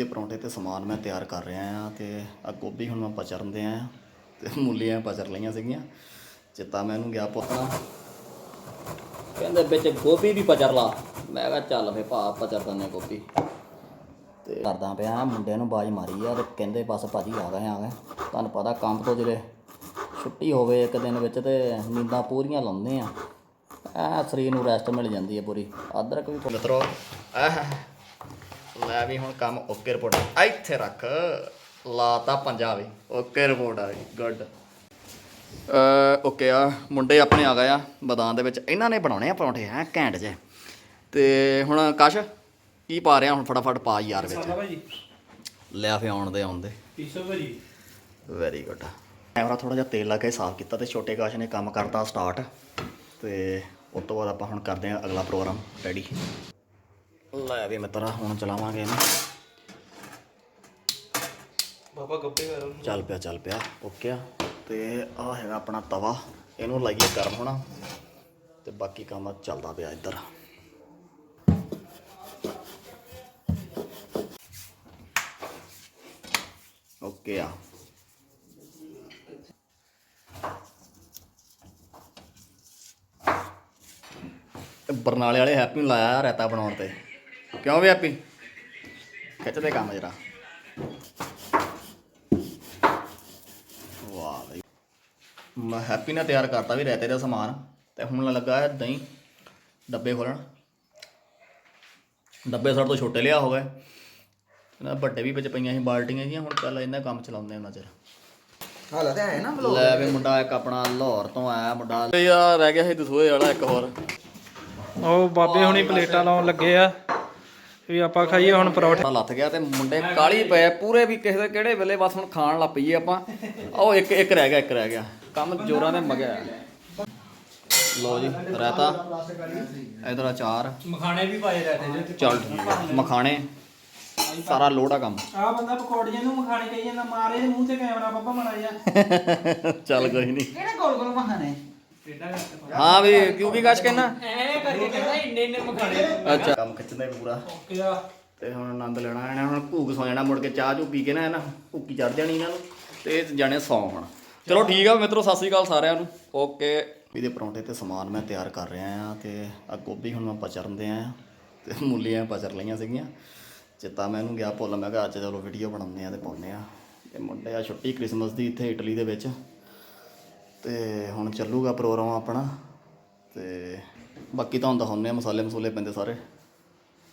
ਦੇ ਪਰੌਂਠੇ ਤੇ ਸਮਾਨ ਮੈਂ ਤਿਆਰ ਕਰ ਰਿਹਾ ਆ ਤੇ ਆ ਗੋਭੀ ਹੁਣ ਮੈਂ ਪਚਰਨ ਦੇ ਆ ਤੇ ਮੂਲੀਆਂ ਪਚਰ ਲਈਆਂ ਸੀਗੀਆਂ। ਚਿੱਤਾ ਮੈਂ ਇਹਨੂੰ ਗਿਆ ਪੁੱਤਣਾ ਕਹਿੰਦੇ ਵਿੱਚ ਗੋਭੀ ਵੀ ਪਚਰ ਲਾ। ਮੈਂ ਕਿਹਾ ਚੱਲ ਫੇ ਭਾ ਪਚਰ ਦਿੰਦੇ ਹਾਂ ਗੋਭੀ। ਤੇ ਕਰਦਾ ਪਿਆ ਮੁੰਡੇ ਨੂੰ ਬਾਜ ਮਾਰੀ ਆ ਤੇ ਕਹਿੰਦੇ ਬਸ ਭਾਜੀ ਆ ਗਏ ਆ ਗਏ। ਤੁਹਾਨੂੰ ਪਤਾ ਕੰਮ ਤੋਂ ਜਿਹੜੇ ਛੁੱਟੀ ਹੋਵੇ ਇੱਕ ਦਿਨ ਵਿੱਚ ਤੇ ਨੀਂਦਾਂ ਪੂਰੀਆਂ ਲਾਉਂਦੇ ਆ। ਐ ਸਰੀਰ ਨੂੰ ਰੈਸਟ ਮਿਲ ਜਾਂਦੀ ਹੈ ਪੂਰੀ। ਅਦਰਕ ਵੀ ਮਿੱਤਰੋ ਆਹ ਲੈ ਵੀ ਹੁਣ ਕੰਮ ਓਕੇ ਰਿਪੋਰਟ ਇੱਥੇ ਰੱਖ। ਲਾਤਾ ਪੰਜਾਬੀ ਓਕੇ ਰਿਪੋਰਟ ਆ ਗਈ ਗੁੱਡ ਓਕੇ ਆ। ਮੁੰਡੇ ਆਪਣੇ ਆ ਗਏ ਆ ਮੈਦਾਨ ਦੇ ਵਿੱਚ। ਇਹਨਾਂ ਨੇ ਬਣਾਉਣੇ ਆ ਪਰੌਂਠੇ ਹੈ ਘੈਂਟ ਜੇ ਤੇ ਹੁਣ ਕਸ਼ ਕੀ ਪਾ ਰਿਹਾ ਹੁਣ ਫਟਾਫਟ ਪਾ ਯਾਰ ਵਿੱਚ। ਲਿਆ ਫੇ ਆਉਣ ਦੇ ਆਉਣ ਦੇ। 300 ਭਾਜੀ। ਵੈਰੀ ਗੁੱਡ ਕੈਮਰਾ ਥੋੜਾ ਜਿਹਾ ਤੇਲ ਲਾ ਕੇ ਸਾਫ਼ ਕੀਤਾ ਤੇ ਛੋਟੇ ਕਾਸ਼ ਨੇ ਕੰਮ ਕਰਤਾ ਸਟਾਰਟ ਤੇ ਉਸ ਤੋਂ ਬਾਅਦ ਆਪਾਂ ਹੁਣ ਕਰਦੇ ਹਾਂ ਅਗਲਾ ਪ੍ਰੋਗਰਾਮ ਰੈਡੀ ਲੈ ਵੀ ਮਿੱਤਰਾ ਹੁਣ ਚਲਾਵਾਂਗੇ ਇਹਨੂੰ। ਬਾਬਾ ਗੱਪੇ ਕਰ ਚੱਲ ਪਿਆ ਚੱਲ ਪਿਆ। ਓਕੇ ਆ। ਤੇ ਆ ਹੈਗਾ ਆਪਣਾ ਤਵਾ। ਇਹਨੂੰ ਲਾਈਏ ਗਰਮ ਹੋਣਾ। ਤੇ ਬਾਕੀ ਕੰਮ ਚੱਲਦਾ ਪਿਆ ਇੱਧਰ। ਓਕੇ ਆ। ਬਰਨਾਲੇ ਵਾਲੇ ਹੈਪੀ ਨੂੰ ਲਾਇਆ ਰਾਇਤਾ ਬਣਾਉਣ ਤੇ। ਕਿਉਂ ਵੀ ਹੈਪੀ ਖਿੱਚਦੇ ਕੰਮ ਜਰਾ। ਵਾਹ ਬਈ। ਮੈਂ ਹੈਪੀ ਨੇ ਤਿਆਰ ਕਰਤਾ ਵੀ ਰਾਇਤੇ ਦਾ ਸਮਾਨ ਤੇ ਹੁਣ ਲੱਗਾ ਹੈ ਦਹੀਂ ਡੱਬੇ ਖੋਲਣ। ਡੱਬੇ ਸਾਡੇ ਤੋਂ ਛੋਟੇ ਲਿਆ ਹੋ ਗਏ ਨਾ ਵੱਡੇ ਵੀ ਵਿੱਚ ਪਈਆਂ ਸੀ ਬਾਲਟੀਆਂ ਜੀਆਂ ਹੁਣ ਚੱਲ ਇਹਨਾਂ ਕੰਮ ਚਲਾਉਂਦੇ ਉਹਨਾਂ ਚਿਰ। ਹਾਲਾ ਤੇ ਆਇਆ ਨਾ ਲੈ ਵੀ ਮੁੰਡਾ ਇੱਕ ਆਪਣਾ ਲਾਹੌਰ ਤੋਂ ਆਇਆ ਮੁੰਡਾ ਯਾਰ ਰਹਿ ਗਿਆ ਸੀ ਦਸੂਏ ਵਾਲਾ ਇੱਕ ਹੋਰ। ਉਹ ਬਾਬੇ ਹੁਣੀ ਪਲੇਟਾਂ ਲਾਉਣ ਲੱਗੇ ਆ। ਵੀ ਆਪਾਂ ਖਾਈਏ ਹੁਣ ਪਰੌਠੇ। ਤਾਂ ਲੱਥ ਗਿਆ ਤੇ ਮੁੰਡੇ ਕਾਲੀ ਪਏ ਪੂਰੇ ਵੀ ਕਿਸੇ ਦੇ ਕਿਹੜੇ ਵੇਲੇ ਬਸ ਹੁਣ ਖਾਣ ਲੱਗ ਪਈਏ ਆਪਾਂ। ਉਹ ਇੱਕ ਇੱਕ ਰਹਿ ਗਿਆ ਇੱਕ ਰਹਿ ਗਿਆ। ਕੰਮ ਜੋਰਾਂ ਦੇ ਮਗਿਆ। ਲੋ ਜੀ ਰਾਇਤਾ। ਇਧਰ ਅਚਾਰ ਮਖਾਣੇ ਵੀ ਪਾਏ ਰਹਤੇ ਜੀ। ਚੱਲ ਠੀਕ ਹੈ ਮਖਾਣੇ। ਸਾਰਾ ਲੋੜਾ ਕੰਮ। ਆ ਬੰਦਾ ਪਕੌੜੀਆਂ ਨੂੰ ਮਖਾਣੇ ਕਹੀ ਜਾਂਦਾ ਮਾਰੇ ਮੂੰਹ ਤੇ ਕੈਮਰਾ ਬਾਬਾ ਬਣਾ ਜਾ ਚੱਲ ਕੋਈ ਨਹੀਂ ਕਿਹੜਾ ਗੋਲ ਗੋਲ ਕਰਕੇ ਹਾਂ ਵੀ ਕਿਉਂ ਕੀ ਕਾਸ਼ ਕਹਿਣਾ ਐ ਕਰਕੇ ਕਹਿੰਦਾ ਇੰਨੇ ਇੰਨੇ ਮਖਾਣੇ। ਅੱਛਾ। ਕੰਮ ਖਿੱਚਦਾ ਹੀ ਪੂਰਾ। ਓਕੇ ਆ। ਤੇ ਹੁਣ ਆਨੰਦ ਲੈਣਾ ਇਹਨਾਂ ਹੁਣ ਭੂਕ ਸੌ ਜਾਣਾ ਮੁੜ ਕੇ ਚਾਹ ਚੂ ਪੀ ਕੇ ਨਾ ਇਹਨਾਂ ਭੁੱਕੀ ਚੜ ਜਾਣੀ ਇਹਨਾਂ ਨੂੰ। ਤੇ ਇਹ ਜਾਣੇ ਸੌਂ ਹੁਣ। ਚਲੋ ਠੀਕ ਆ ਮਿੱਤਰੋ ਸਤਿ ਸ੍ਰੀ ਅਕਾਲ ਸਾਰਿਆਂ ਨੂੰ। ਓਕੇ। ਇਹਦੇ ਪਰੌਂਠੇ ਤੇ ਸਮਾਨ ਮੈਂ ਤਿਆਰ ਕਰ ਰਿਹਾ ਆ ਤੇ ਆ ਗੋਭੀ ਹੁਣ ਮੈਂ ਪਚਰਨ ਦੇ ਆ ਤੇ ਮੂਲੀਆਂ ਪਚਰ ਲਈਆਂ ਸੀਗੀਆਂ। ਚਿੱਤਾ ਮੈਂ ਇਹਨੂੰ ਗਿਆ ਭੁੱਲ ਮੈਂ ਕਿਹਾ ਅੱਜ ਚਲੋ ਵੀਡੀਓ ਬਣਾਉਂਦੇ ਆ ਤੇ ਪਾਉਂਦੇ ਆ ਇਹ ਮੁੰਡੇ ਆ ਛੁੱਟੀ ਕ੍ਰਿਸਮਸ ਦੀ ਇੱਥੇ ਇਟਲੀ ਦੇ ਵਿੱਚ। ਤੇ ਹੁਣ ਚੱਲੂਗਾ ਪ੍ਰੋਗਰਾਮ ਆਪਣਾ ਤੇ ਬਾਕੀ ਤੁਹਾਨੂੰ ਦਿਖਾਉਂਦੇ ਆ, ਮਸਾਲੇ ਮਸੂਲੇ ਪੈਂਦੇ ਸਾਰੇ।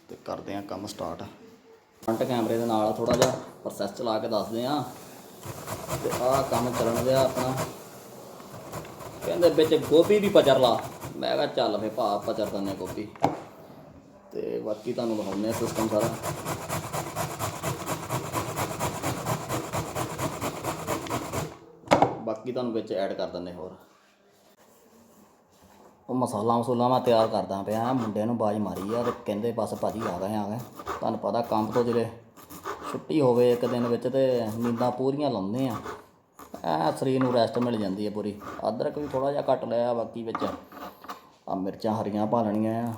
ਤੇ ਕਰਦੇ ਆ ਕੰਮ ਸਟਾਰਟ ਫਰੰਟ ਕੈਮਰੇ ਦੇ ਨਾਲ ਥੋੜਾ ਜਿਹਾ ਪ੍ਰੋਸੈਸ ਚਲਾ ਕੇ ਦੱਸਦੇ ਆ। ਤੇ ਆਹ ਕੰਮ ਚੱਲਣ ਦਿਆ ਆਪਣਾ। ਕਹਿੰਦੇ ਵਿੱਚ ਗੋਭੀ ਵੀ ਪਚਰ ਲਾ। ਮੈਂ ਕਿਹਾ ਚੱਲ ਫੇ ਭਾ ਪਚਰ ਦਿੰਦੇ ਹਾਂ ਗੋਭੀ। ਤੇ ਬਾਕੀ ਤੁਹਾਨੂੰ ਦਿਖਾਉਂਦੇ ਆ ਸਿਸਟਮ ਸਾਰਾ ਬਾਕੀ ਤੁਹਾਨੂੰ ਵਿੱਚ ਐਡ ਕਰ ਦਿੰਦੇ ਹੋਰ। ਉਹ ਮਸਾਲਾ ਮਸੂਲਾ ਮੈਂ ਤਿਆਰ ਕਰਦਾ ਪਿਆ, ਮੁੰਡੇ ਨੂੰ ਬਾਜ ਮਾਰੀ ਆ ਤੇ ਕਹਿੰਦੇ ਬਸ ਭਾਜੀ ਆ ਗਏ ਆ ਗਏ। ਤੁਹਾਨੂੰ ਪਤਾ ਕੰਮ ਤੋਂ ਜਿਹੜੇ ਛੁੱਟੀ ਹੋਵੇ ਇੱਕ ਦਿਨ ਵਿੱਚ ਤੇ ਨੀਂਦਾਂ ਪੂਰੀਆਂ ਲਾਉਂਦੇ ਆ। ਐ ਸਰੀਰ ਨੂੰ ਰੈਸਟ ਮਿਲ ਜਾਂਦੀ ਹੈ ਪੂਰੀ। ਅਦਰਕ ਵੀ ਥੋੜਾ ਜਿਹਾ ਕੱਟ ਲਿਆ ਬਾਕੀ ਵਿੱਚ। ਆ ਮਿਰਚਾਂ ਹਰੀਆਂ ਪਾ ਲੈਣੀਆਂ ਆ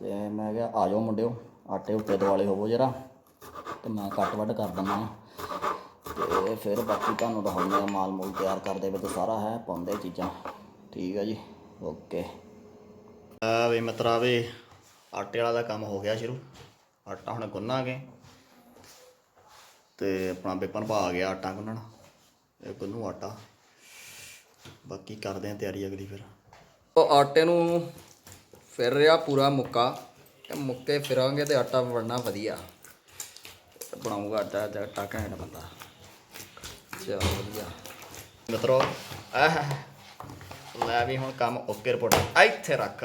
ਤੇ ਮੈਂ ਕਿਹਾ ਆ ਜਾਓ ਮੁੰਡਿਓ, ਆਟੇ ਉੱਤੇ ਦੁਆਲੇ ਹੋਵੋ ਜਰਾ ਤੇ ਮੈਂ ਕੱਟ ਵੱਢ ਕਰ ਦਿੰਦਾ। ਤੇ ਫਿਰ ਬਾਕੀ ਤੁਹਾਨੂੰ ਦਿਖਾਉਂਦੇ ਆ ਮਾਲ ਮੂਲ ਤਿਆਰ ਕਰਦੇ ਵਿੱਚ ਸਾਰਾ ਹੈ, ਪਾਉਂਦੇ ਚੀਜ਼ਾਂ। ਠੀਕ ਹੈ ਜੀ, ਓਕੇ। ਆ ਵੀ ਮਿੱਤਰਾ ਆਟੇ ਵਾਲਾ ਦਾ ਕੰਮ ਹੋ ਗਿਆ ਸ਼ੁਰੂ। ਆਟਾ ਹੁਣ ਗੁੰਨਾਂਗੇ। ਤੇ ਆਪਣਾ ਬੇਪਨ ਪਾ ਆ ਗਿਆ ਆਟਾ ਗੁੰਨਣ। ਇਹ ਗੁੰਨੂ ਆਟਾ। ਬਾਕੀ ਕਰਦੇ ਆ ਤਿਆਰੀ ਅਗਲੀ ਫਿਰ। ਉਹ ਆਟੇ ਨੂੰ ਫਿਰ ਰਿਹਾ ਪੂਰਾ ਮੁੱਕਾ। ਤੇ ਮੁੱਕੇ ਫਿਰਾਂਗੇ ਤੇ ਆਟਾ ਬਣਨਾ ਵਧੀਆ। ਬਣਾਉਂਗਾ ਆਟਾ ਤੇ ਆਟਾ ਘੈਂਟ ਬੰਦਾ। ਚਲੋ ਵਧੀਆ। ਮਿੱਤਰੋ ਆਹ ਲੈ ਵੀ ਹੁਣ ਕੰਮ ਓਕੇ ਰਿਪੋਰਟ ਇੱਥੇ ਰੱਖ।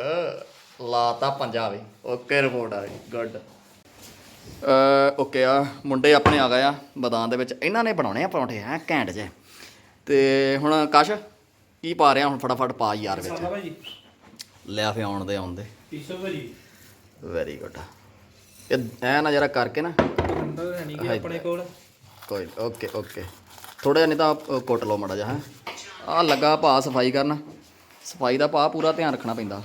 ਲਾਤਾ ਪੰਜਾਬੀ ਓਕੇ ਰਿਪੋਰਟ ਆ ਗਈ ਗੁੱਡ। ਓਕੇ ਆ। ਮੁੰਡੇ ਆਪਣੇ ਆ ਗਏ ਆ ਮੈਦਾਨ ਦੇ ਵਿੱਚ। ਇਹਨਾਂ ਨੇ ਬਣਾਉਣੇ ਆ ਪਰੌਂਠੇ ਹੈ ਘੈਂਟ ਜੇ ਤੇ ਹੁਣ ਕਸ਼ ਕੀ ਪਾ ਰਿਹਾ ਹੁਣ ਫਟਾਫਟ ਪਾ ਯਾਰ ਵਿੱਚ। ਲਿਆ ਫੇ ਆਉਣ ਦੇ ਆਉਣ ਦੇ 300 ਭਾਜੀ ਵੈਰੀ ਗੁੱਡ ਇਹ ਐ ਨਾ ਜਰਾ ਕਰਕੇ ਨਾ। ਅੰਦਰ ਹੈ ਨਹੀਂ ਕਿ ਆਪਣੇ ਕੋਲ। ਕੋਈ ਓਕੇ ਓਕੇ। ਥੋੜਾ ਜਿਹਾ ਨਹੀਂ ਤਾਂ ਅ, ਕੁੱਟ ਲਓ ਮੜਾ ਜਿਹਾ ਹੈ। ਆ ਲੱਗਾ ਭਾ ਸਫ਼ਾਈ ਕਰਨ। ਸਫ਼ਾਈ ਦਾ ਭਾ ਪੂਰਾ ਧਿਆਨ ਰੱਖਣਾ ਪੈਂਦਾ।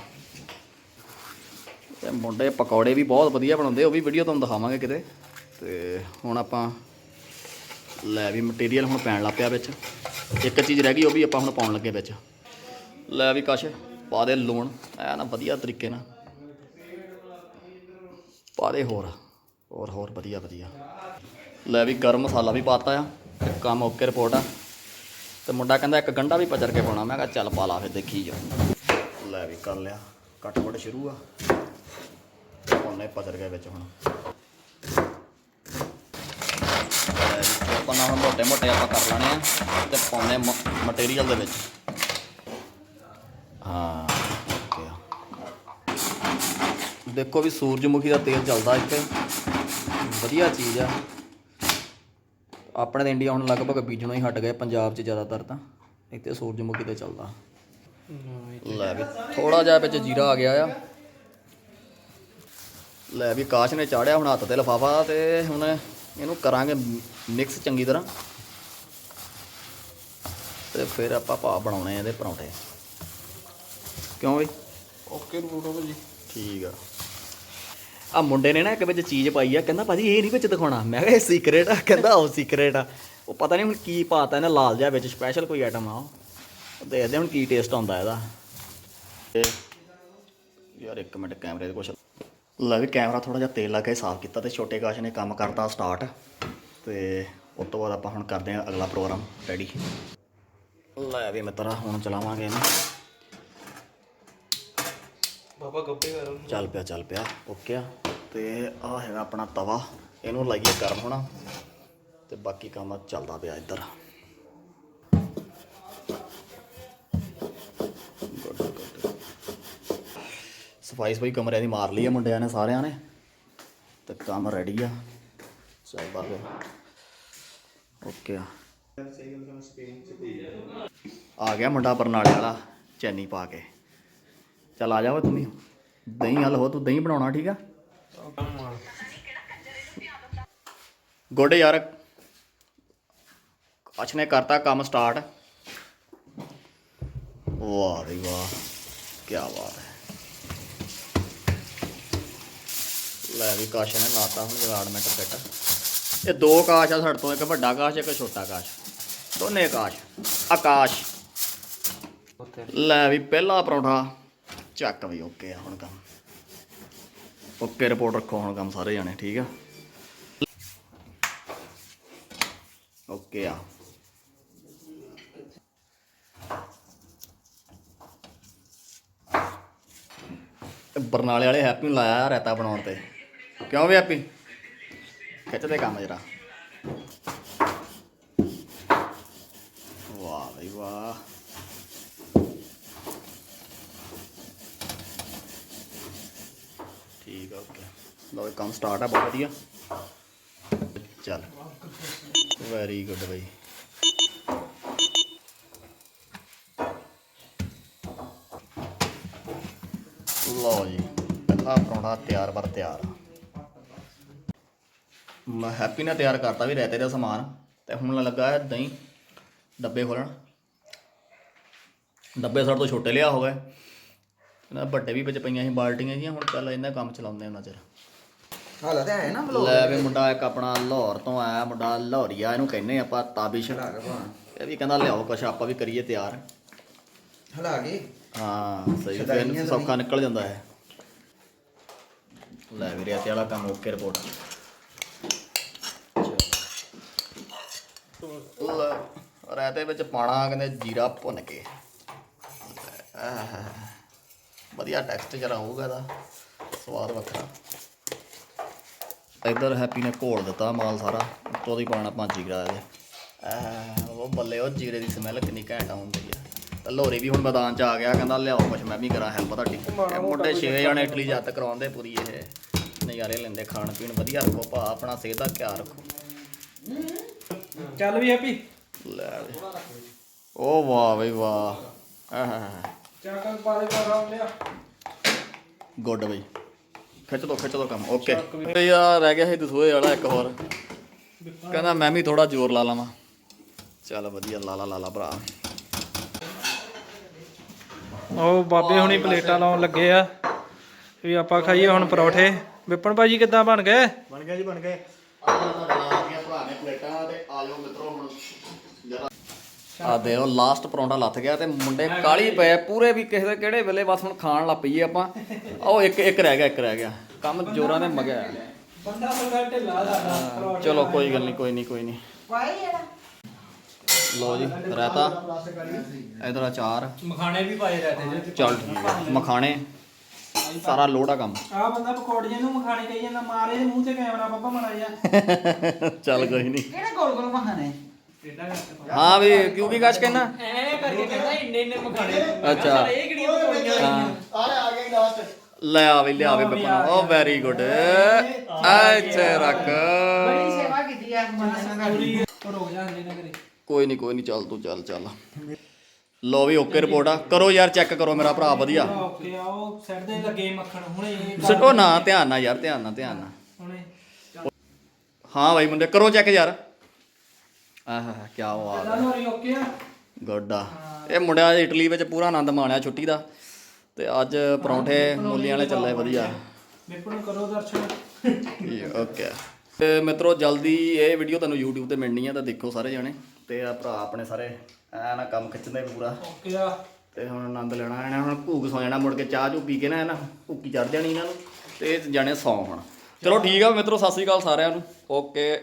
ਤੇ ਮੁੰਡੇ ਪਕੌੜੇ ਵੀ ਬਹੁਤ ਵਧੀਆ ਬਣਾਉਂਦੇ ਉਹ ਵੀ ਵੀਡੀਓ ਤੁਹਾਨੂੰ ਦਿਖਾਵਾਂਗੇ ਕਿਤੇ। ਤੇ ਹੁਣ ਆਪਾਂ ਲੈ ਵੀ ਮਟੀਰੀਅਲ ਹੁਣ ਪੈਣ ਲੱਗ ਪਿਆ ਵਿੱਚ। ਇੱਕ ਚੀਜ਼ ਰਹਿ ਗਈ ਉਹ ਵੀ ਆਪਾਂ ਹੁਣ ਪਾਉਣ ਲੱਗੇ ਵਿੱਚ। ਲੈ ਵੀ ਕਸ਼ ਪਾ ਦੇ ਲੂਣ ਐ ਨਾ ਵਧੀਆ ਤਰੀਕੇ ਨਾਲ। ਪਾ ਦੇ ਹੋਰ ਹੋਰ ਹੋਰ ਵਧੀਆ ਵਧੀਆ। ਲੈ ਵੀ ਗਰਮ ਮਸਾਲਾ ਵੀ ਪਾਤਾ ਆ। ਕੰਮ ਓਕੇ ਰਿਪੋਰਟ ਆ। ਤੇ ਮੁੰਡਾ ਕਹਿੰਦਾ ਇੱਕ ਗੰਡਾ ਵੀ ਪਚਰ ਕੇ ਪਾਉਣਾ। ਮੈਂ ਕਿਹਾ ਚੱਲ ਪਾ ਲਾ ਫਿਰ, ਦੇਖੀ ਜਾ। ਲੈ ਵੀ ਕਰ ਲਿਆ। ਕੱਟ ਵੱਟ ਸ਼ੁਰੂ ਆ। ਪਾਉਣੇ ਪਚਰ ਕੇ ਵਿੱਚ ਹੁਣ। ਲੈ ਹੁਣ, ਮੋਟੇ ਮੋਟੇ ਆਪਾਂ ਕਰ ਲੈਣੇ ਆ। ਤੇ ਪਾਉਣੇ ਮਟੀਰੀਅਲ ਦੇ ਵਿੱਚ। ਹਾਂ ਓਕੇ ਦੇਖੋ ਵੀ ਸੂਰਜਮੁਖੀ ਦਾ ਤੇਲ ਚੱਲਦਾ ਇੱਥੇ। ਵਧੀਆ ਚੀਜ਼ ਆ। ਆਪਣੇ ਤਾਂ ਇੰਡੀਆ ਹੁਣ ਲਗਭਗ ਬੀਜਣੋਂ ਹੀ ਹਟ ਗਏ ਪੰਜਾਬ 'ਚ ਜ਼ਿਆਦਾਤਰ ਤਾਂ। ਇੱਥੇ ਸੂਰਜਮੁਖੀ ਤੇ ਚੱਲਦਾ। ਲੈ ਵੀ ਥੋੜਾ ਜਿਹਾ ਵਿੱਚ ਜੀਰਾ ਆ ਗਿਆ ਆ। ਲੈ ਵੀ ਕਾਸ਼ ਨੇ ਚਾੜਿਆ ਹੁਣ ਹੱਥ ਤੇ ਲਫਾਫਾ ਤੇ ਹੁਣ ਇਹਨੂੰ ਕਰਾਂਗੇ ਮਿਕਸ ਚੰਗੀ ਤਰ੍ਹਾਂ। ਤੇ ਫਿਰ ਆਪਾਂ ਪਾ ਬਣਾਉਣੇ ਆ ਇਹਦੇ ਪਰੌਂਠੇ। ਕਿਉਂ ਬਈ? ਓਕੇ ਰੂਟੋ ਭਾਜੀ ਠੀਕ ਆ। ਆ ਮੁੰਡੇ ਨੇ ਨਾ ਇੱਕ ਵਿੱਚ ਚੀਜ਼ ਪਾਈ ਆ, ਕਹਿੰਦਾ ਭਾਜੀ ਇਹ ਨਹੀਂ ਵਿੱਚ ਦਿਖਾਉਣਾ। ਮੈਂ ਕਿਹਾ ਇਹ ਸੀਕ੍ਰੇਟ ਆ, ਕਹਿੰਦਾ ਉਹ ਸੀਕ੍ਰੇਟ ਆ। ਉਹ ਪਤਾ ਨਹੀਂ ਹੁਣ ਕੀ ਪਾਤਾ ਇਹਨੇ ਲਾਲ ਜਿਹਾ ਵਿੱਚ ਸਪੈਸ਼ਲ ਕੋਈ ਆਈਟਮ ਆ ਉਹ। ਦੇਖਦੇ ਹੁਣ ਕੀ ਟੇਸਟ ਆਉਂਦਾ ਇਹਦਾ। ਤੇ ਯਾਰ ਇੱਕ ਮਿੰਟ ਕੈਮਰੇ ਦੇ ਕੁਛ ਲੈ ਵੀ ਕੈਮਰਾ ਥੋੜਾ ਜਿਹਾ ਤੇਲ ਲਾ ਕੇ ਸਾਫ਼ ਕੀਤਾ ਤੇ ਛੋਟੇ ਕਾਸ਼ ਨੇ ਕੰਮ ਕਰਤਾ ਸਟਾਰਟ ਤੇ ਉਸ ਤੋਂ ਬਾਅਦ ਆਪਾਂ ਹੁਣ ਕਰਦੇ ਹਾਂ ਅਗਲਾ ਪ੍ਰੋਗਰਾਮ ਰੈਡੀ ਲੈ ਵੀ ਮਿੱਤਰਾ, ਹੁਣ ਚਲਾਵਾਂਗੇ ਇਹਨੂੰ। ਬਾਬਾ ਗੱਪੇ ਕਰ ਚੱਲ ਪਿਆ ਚੱਲ ਪਿਆ। ਓਕੇ ਆ। ਤੇ ਆ ਹੈਗਾ ਆਪਣਾ ਤਵਾ। ਇਹਨੂੰ ਲਾਈਏ ਗਰਮ ਹੋਣਾ। ਤੇ ਬਾਕੀ ਕੰਮ ਚੱਲਦਾ ਪਿਆ ਇੱਧਰ। ਸਫ਼ਾਈ ਸਫ਼ਾਈ ਕਮਰਿਆਂ ਦੀ ਮਾਰ ਲਈ ਆ ਮੁੰਡਿਆਂ ਨੇ, ਸਾਰਿਆਂ ਨੇ। ਤੇ ਕੰਮ ਰੈਡੀ ਆ। ਚੱਲਦਾ ਪਿਆ ਓਕੇ ਆ। ਆ ਗਿਆ ਮੁੰਡਾ ਬਰਨਾਲੇ ਵਾਲਾ, ਚੈਨੀ ਪਾ ਕੇ। ਚੱਲ ਆ ਜਾਵੇ ਤੂੰ ਵੀ। ਦਹੀਂ ਹਲ ਹੋ, ਤੂੰ ਦਹੀਂ ਬਣਾਉਣਾ, ਠੀਕ ਆ? ਗੁੱਡ ਯਾਰ, ਅਛ ਨੇ ਕਰਤਾ ਕੰਮ ਸਟਾਰਟ ਵਾਹ ਬਈ ਵਾਹ ਕੀ ਬਾਤ ਹੈ। ਲੈ ਵੀ ਕਾਸ਼ ਨੇ ਲਾਤਾ ਹੁਣ ਜਗਾੜਮੈਂਟ ਫਿੱਟ। ਇਹ ਦੋ ਕਾਸ਼ ਆ ਸਾਡੇ ਤੋਂ, ਇੱਕ ਵੱਡਾ ਕਾਸ਼, ਇੱਕ ਛੋਟਾ ਕਾਸ਼। ਦੋਨੇ ਕਾਸ਼, ਆਕਾਸ਼। ਲੈ ਵੀ ਪਹਿਲਾ ਪਰੌਂਠਾ। ਚੱਕ ਵੀ ਓਕੇ ਆ ਹੁਣ ਕੰਮ। ਓਕੇ ਰਿਪੋਰਟ ਰੱਖੋ ਹੁਣ ਕੰਮ ਸਾਰੇ ਜਾਣੇ, ਠੀਕ ਆ? ਓਕੇ ਆ। ਬਰਨਾਲੇ ਵਾਲੇ ਹੈਪੀ ਨੂੰ ਲਾਇਆ ਰਾਇਤਾ ਬਣਾਉਣ ਤੇ। ਕਿਉਂ ਵੀ ਹੈਪੀ? ਖਿੱਚਦੇ ਕੰਮ ਜਰਾ। ਵਾਹ ਬਈ ਵਾਹ ਠੀਕ ਆ ਓਕੇ ਲਓ ਕੰਮ ਸਟਾਰਟ ਆ, ਬਹੁਤ ਵਧੀਆ। ਚੱਲ। ਵੈਰੀ ਗੁੱਡ ਬਾਈ। ਲਓ ਜੀ, ਪਹਿਲਾ ਪਰੌਂਠਾ ਤਿਆਰ ਬਰ ਤਿਆਰ। ਮੈਂ ਹੈਪੀ ਨੇ ਤਿਆਰ ਕਰਤਾ ਵੀ ਰਹਿਤੇ ਦਾ ਸਮਾਨ, ਤੇ ਹੁਣ ਲੱਗਾ ਹੈ ਦਹੀਂ ਡੱਬੇ ਖੋਲਣ ਡੱਬੇ ਸਾਡੇ ਤੋਂ ਛੋਟੇ ਲਿਆ ਹੋ ਗਏ ਇਹਨਾਂ ਵੱਡੇ ਵੀ ਵਿੱਚ ਪਈਆਂ ਸੀ, ਬਾਲਟੀਆਂ ਜੀਆਂ ਹੁਣ ਚੱਲ ਇਹਨਾਂ ਕੰਮ ਚਲਾਉਂਦੇ ਉਹਨਾਂ ਚਿਰ। ਹਾਲਾ ਤੇ ਆਏ ਨਾ ਬਲੋ ਲੈ ਵੀ ਮੁੰਡਾ ਇੱਕ ਆਪਣਾ ਲਾਹੌਰ ਤੋਂ ਆਇਆ ਮੁੰਡਾ ਲਾਹੌਰੀਆ ਇਹਨੂੰ ਕਹਿੰਦੇ ਆਪਾਂ ਤਾਬਿਸ਼। ਇਹ ਵੀ ਕਹਿੰਦਾ ਲਿਆਓ ਕੁਛ ਆਪਾਂ ਵੀ ਕਰੀਏ ਤਿਆਰ। ਹਲਾ ਕੇ? ਹਾਂ ਸਹੀ ਫਿਰ ਸੌਖਾ ਨਿਕਲ ਜਾਂਦਾ ਹੈ ਲੈ ਵੀਰੇ ਤੇ ਵਾਲਾ ਕੰਮ ਓਕੇ ਰਿਪੋਰਟ। ਲੈ ਰਾਇਤੇ ਵਿੱਚ ਪਾਣਾ ਕਹਿੰਦੇ ਜੀਰਾ ਭੁੰਨ ਕੇ। ਆਹ, ਵਧੀਆ ਟੈਕਸਟ ਜਰਾ ਹੋਊਗਾ ਇਹਦਾ ਸਵਾਦ ਵੱਖਰਾ। ਇੱਧਰ ਹੈਪੀ ਨੇ ਘੋਲ ਦਿੱਤਾ ਮਾਲ ਸਾਰਾ ਉੱਤੋਂ ਦੀ ਪਾਣਾ ਜੀਰਾ ਇਹਦੇ ਆਹ, ਉਹ ਬੱਲੇ ਉਹ ਜੀਰੇ ਦੀ ਸਮੈਲ ਕਿੰਨੀ ਘੈਂਟ ਆਉਂਦੀ ਆ। ਤੇ ਲੋਰੀ ਵੀ ਹੁਣ ਮੈਦਾਨ ਚ ਆ ਗਿਆ ਕਹਿੰਦਾ ਲਿਆਓ ਕੁਛ ਮੈਂ ਵੀ ਕਰਾਂ ਹੈਲਪ ਤੁਹਾਡੀ। ਇਹ ਮੁੰਡੇ ਛੇ ਜਣੇ ਇਟਲੀ ਜੱਤ ਕਰਾਉਂਦੇ ਪੂਰੀ ਇਹ। ਨਜ਼ਾਰੇ ਲੈਂਦੇ ਖਾਣ ਪੀਣ ਵਧੀਆ ਰੱਖੋ ਭਾ ਆਪਣਾ ਸਿਹਤ ਦਾ ਖਿਆਲ ਰੱਖੋ। ਚੱਲ ਵੀ ਹੈਪੀ। ਲੈ। ਉਹ ਵਾਹ ਬਈ ਵਾਹ। ਆਹ ਚਾਕਲ ਪਾਲੇ ਪਾ ਲਿਆ। ਗੁੱਡ ਬਈ। ਖਿੱਚ ਦੋ ਖਿੱਚ ਦੋ ਕੰਮ ਓਕੇ। ਤੇ ਯਾਰ ਰਹਿ ਗਿਆ ਸੀ ਦਸੂਏ ਵਾਲਾ ਇੱਕ ਹੋਰ। ਕਹਿੰਦਾ ਮੈਂ ਵੀ ਥੋੜਾ ਜ਼ੋਰ ਲਾ ਲਵਾਂ। ਚੱਲ ਵਧੀਆ ਲਾ ਲਾ ਲਾ ਲਾ ਭਰਾ। ਉਹ ਬਾਬੇ ਹੁਣੀ ਪਲੇਟਾਂ ਲਾਉਣ ਲੱਗੇ ਆ। ਵੀ ਆਪਾਂ ਖਾਈਏ ਹੁਣ ਪਰੌਠੇ। ਵਿਪਨ ਭਾਜੀ ਕਿੱਦਾਂ ਬਣ ਗਏ? ਬਣ ਗਿਆ ਜੀ ਬਣ ਗਏ ਆ ਤੁਹਾਡੇ ਨਾਲ ਆ ਗਈਆਂ ਭਰਾ ਨੇ ਪਲੇਟਾਂ ਤੇ ਆ ਜਾਓ ਮਿੱਤਰੋ ਹੁਣ ਜਰਾ ਆ ਦੇਖੋ ਲਾਸਟ ਪਰੌਂਠਾ ਲੱਥ ਗਿਆ ਤੇ ਮੁੰਡੇ ਕਾਲੀ ਪਏ ਪੂਰੇ ਵੀ ਕਿਸੇ ਦੇ ਕਿਹੜੇ ਵੇਲੇ ਬਸ ਹੁਣ ਖਾਣ ਲੱਗ ਪਈਏ ਆਪਾਂ। ਉਹ ਇੱਕ ਇੱਕ ਰਹਿ ਗਿਆ ਇੱਕ ਰਹਿ ਗਿਆ। ਕੰਮ ਜੋਰਾਂ ਦੇ ਮਗਿਆ। ਬੰਦਾ ਬੰਦਾ ਢਿੱਲਾ ਸਾਡਾ ਚਲੋ ਕੋਈ ਗੱਲ ਨਹੀਂ ਕੋਈ ਨਹੀਂ ਕੋਈ ਨਹੀਂ। ਪਾਈ ਜਿਹੜਾ ਲਓ ਜੀ ਰਾਇਤਾ। ਇਧਰ ਅਚਾਰ ਮਖਾਣੇ ਵੀ ਪਾਏ ਰਹਤੇ ਜੇ। ਚੱਲ ਠੀਕ ਹੈ ਮਖਾਣੇ ਸਾਰਾ ਲੋੜਾ ਕੰਮ। ਆ ਬੰਦਾ ਪਕੌੜੀਆਂ ਨੂੰ ਮਖਾਣੇ ਕਹੀ ਜਾਂਦਾ ਮਾਰੇ ਇਹਦੇ ਮੂੰਹ ਤੇ ਕੈਮਰਾ ਬੱਬਾ ਜਾ ਚੱਲ ਕੋਈ ਨਹੀਂ। ਕਿਹੜੇ ਗੋਲ ਗੋਲ ਮਹਾਨੇ ਟੇਡਾ ਕਰਕੇ ਹਾਂ ਵੀ ਕਿਉਂ ਕੀ ਗੱਜ ਕਹਿਣਾ? ਐ ਕਰਕੇ ਕਹਿੰਦਾ ਇੰਨੇ ਇੰਨੇ ਮਖਾਣੇ। ਅੱਛਾ। ਇਹ ਕਿਹੜੀਆਂ ਪਕੌੜੀਆਂ ਹਾਂ ਲੈ ਆਵੇ ਲਿਆਵੇ ਬੱਪਾ ਓ ਵੈਰੀ ਗੁੱਡ ਇੱਥੇ ਰੱਖ। ਬੜੀ ਸੇਵਾ ਕੀਤੀ ਆ ਬੰਦੇ ਨਾਲ ਪੂਰੀ ਉਹ ਰੁਕ ਜਾ ਹੰਦੇ ਨਾ ਕਰੇ ਕੋਈ ਨਹੀਂ ਕੋਈ ਨਹੀਂ ਚੱਲ ਤੂੰ ਚੱਲ ਚੱਲ। ਲੋ ਵੀ ਓਕੇ ਰਿਪੋਰਟ ਆ। ਕਰੋ ਯਾਰ ਚੈੱਕ ਕਰੋ ਮੇਰਾ ਭਰਾ ਵਧੀਆ। ਓਕੇ ਆ ਉਹ ਸੈੱਟ ਦੇ ਲੱਗੇ ਮੱਖਣ। ਹੁਣੇ ਇਹ ਕਰ- ਸਿੱਟੋ ਨਾ ਧਿਆਨ ਨਾਲ ਯਾਰ ਧਿਆਨ ਨਾਲ ਧਿਆਨ ਨਾਲ। ਹੁਣੇ ਹਾਂ ਬਾਈ ਮੁੰਡੇ ਕਰੋ ਚੈੱਕ ਯਾਰ। ਆਹ ਕੀ ਬਾਤ ਇਹਦਾ ਲੋਰੀ ਓਕੇ ਆ? ਗੁੱਡ। ਇਹ ਮੁੰਡਿਆਂ ਨੇ ਇਟਲੀ ਵਿੱਚ ਪੂਰਾ ਆਨੰਦ ਮਾਣਿਆ ਛੁੱਟੀ ਦਾ। ਤੇ ਅੱਜ ਪਰੌਂਠੇ ਮੂਲੀਆਂ ਵਾਲੇ ਚੱਲੇ ਵਧੀਆ। ਵਿਪਨ ਕਰੋ ਦਰਸ਼ਨ। ਓਕੇ। ਤੇ ਮਿੱਤਰੋ ਜਲਦੀ ਇਹ ਵੀਡੀਓ ਤੁਹਾਨੂੰ YouTube ਤੇ ਮਿਲਣੀ ਆ ਤਾਂ ਦੇਖੋ ਸਾਰੇ ਜਣੇ। ਤੇ ਆ ਭਰਾ ਆਪਣੇ ਸਾਰੇ ਐ ਨਾ ਕੰਮ ਖਿੱਚਦੇ ਪੂਰਾ। ਓਕੇ ਆ। ਤੇ ਹੁਣ ਆਨੰਦ ਲੈਣਾ ਇਹਨਾਂ ਹੁਣ ਭੂਖ ਸੌ ਜਾਣਾ ਮੁੜ ਕੇ ਚਾਹ ਚੂ ਪੀ ਕੇ ਨਾ ਇਹਨਾਂ ਭੁੱਕੀ ਚੜ ਜਾਣੀ ਇਹਨਾਂ ਨੂੰ। ਤੇ ਜਾਣੇ ਸੌਂ ਹੁਣ। ਚਲੋ ਠੀਕ ਆ ਮਿੱਤਰੋ ਸਤਿ ਸ੍ਰੀ ਅਕਾਲ ਸਾਰਿਆਂ ਨੂੰ। ਓਕੇ।